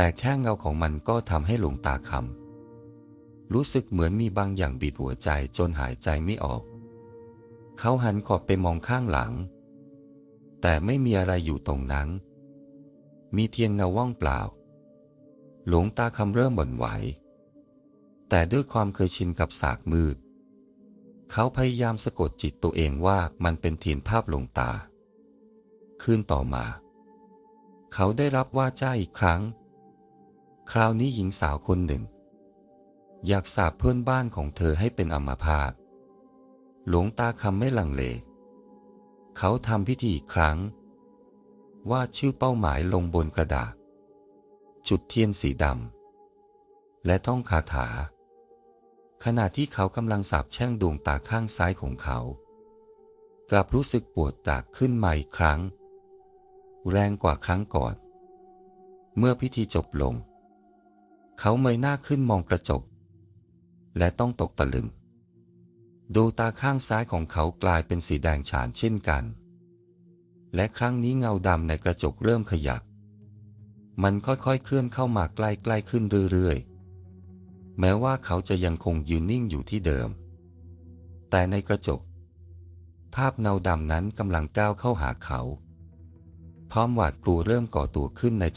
แต่แค่เงาของมันก็ทำให้หลวงตาคำรู้สึกเหมือนมีบางอย่างบีบหัวใจจนหายใจไม่ออก เขาหันขอบไปมองข้างหลัง แต่ไม่มีอะไรอยู่ตรงนั้น มีเพียงเงาว่างเปล่า หลวงตาคำเริ่มบ่นไหว แต่ด้วยความเคยชินกับสากมืด เขาพยายามสะกดจิตตัวเองว่ามันเป็นเทียนภาพหลวงตา คืนต่อมาเขาได้รับว่าจ้าอีกครั้ง คราวนี้หญิงสาวคนหนึ่ง อยากสาบเพื่อนบ้านของเธอให้เป็นอัมพาตหลวงตาคำไม่ลังเล เขาทำพิธีอีกครั้ง ว่าชื่อเป้าหมายลงบนกระดาษ จุดเทียนสีดำและท่องคาถา ขณะที่เขากำลังสาบแช่งดวงตาข้างซ้ายของเขา กลับรู้สึกปวดตากขึ้นมาอีกครั้ง แรงกว่าครั้งก่อน เมื่อพิธีจบลง เขาเมยหน้าขึ้นมองกระจก และต้องตกตะลึง ดูตาข้างซ้ายของเขากลายเป็นสีแดงฉานเช่นกัน และครั้งนี้เงาดำในกระจกเริ่มขยับ มันค่อยๆเคลื่อนเข้ามาใกล้ๆขึ้นเรื่อยๆ แม้ว่าเขาจะยังคงยืนนิ่งอยู่ที่เดิม แต่ในกระจก ภาพเงาดำนั้นกำลังก้าวเข้าหาเขาพร้อมหวาดกลัวเริ่มก่อตัวขึ้นใน